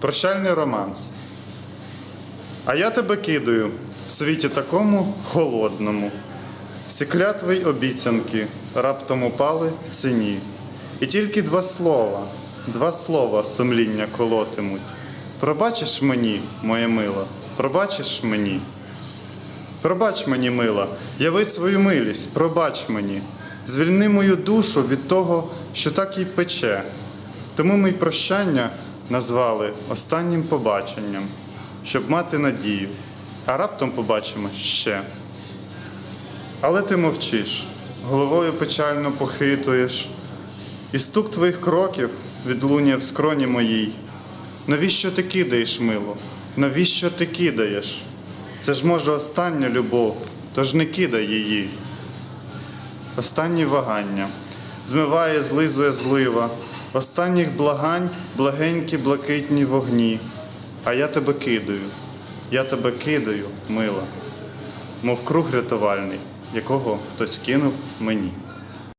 прощальний романс. А я тебе кидаю в світі такому холодному. Всі клятви й обіцянки раптом упали в ціні. І тільки два слова, два слова сумління колотимуть. Пробачиш мені, моє мила, пробачиш мені. Пробач мені, мила, яви свою милість, пробач мені, звільни мою душу від того, що так їй пече. Тому ми прощання назвали останнім побаченням, щоб мати надію, а раптом побачимо ще. Але ти мовчиш, головою печально похитуєш, і стук твоїх кроків відлунює в скроні моїй. Навіщо ти кидаєш, мило? Навіщо ти кидаєш? Це ж може остання любов, тож не кидай її. Останні вагання змиває, злизує злива, останніх благань благенькі блакитні вогні. А я тебе кидаю, я тебе кидаю, мила, мов круг рятувальний, якого хтось кинув мені.